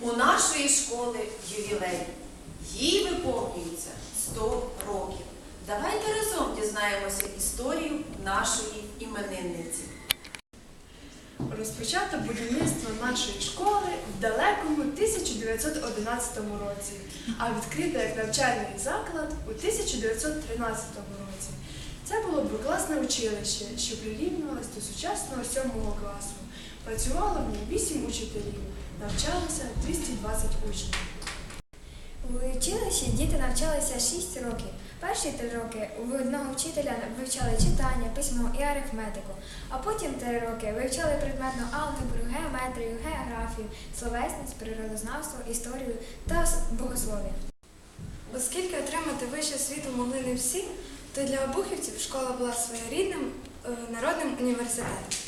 У нашої школи ювілей. Їй виповнюється 100 років. Давайте разом дізнаємося історію нашої іменинниці. Розпочато будівництво нашої школи в далекому 1911 році, а відкрите як навчальний заклад у 1913 році. Це було двокласне училище, що прирівнювалось до сучасного сьомого класу. Працювало в ній 8 учителів, навчалося 220 учнів. В училищі діти навчалися 6 років. Перші три роки у одного вчителя вивчали читання, письмо і арифметику, а потім три роки вивчали предметну алгебру, геометрію, географію, словесність, природознавство, історію та богослов'я. Оскільки отримати вищу освіту могли не всі, то для обухівців школа була своєрідним е, народним університетом.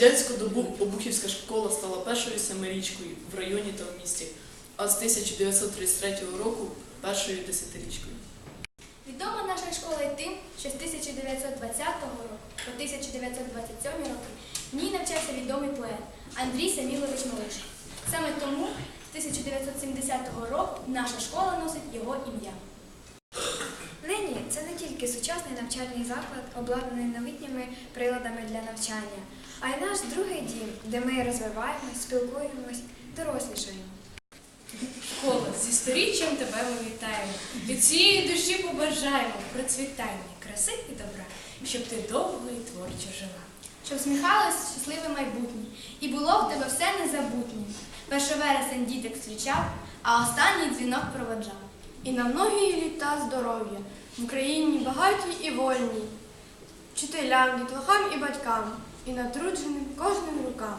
Радянську добу Обухівська школа стала першою семирічкою в районі та в місті, а з 1933 року першою десятирічкою. Відома наша школа й тим, що з 1920 року по 1927 роки в ній навчався відомий поет Андрій Самілович Малиш. Саме тому з 1970 року наша школа носить його ім'я. Тільки сучасний навчальний заклад, обладнаний новітніми приладами для навчання, а й наш другий дім, де ми розвиваємось, спілкуємось, дорослішаємо. Школа, зі сторіччям тебе ми вітаємо. Від цієї душі побажаємо процвітання, краси і добра, щоб ти довго і творчо жила. Щоб сміхалось щасливе майбутнє, і було в тебе все незабутнє. Перший вересень діток зустрічав, а останній дзвінок проводжав. І на многі літа здоров'я. В Україні багатій і вольній, вчителям, дітлахам і батькам, і натрудженим кожним рукам.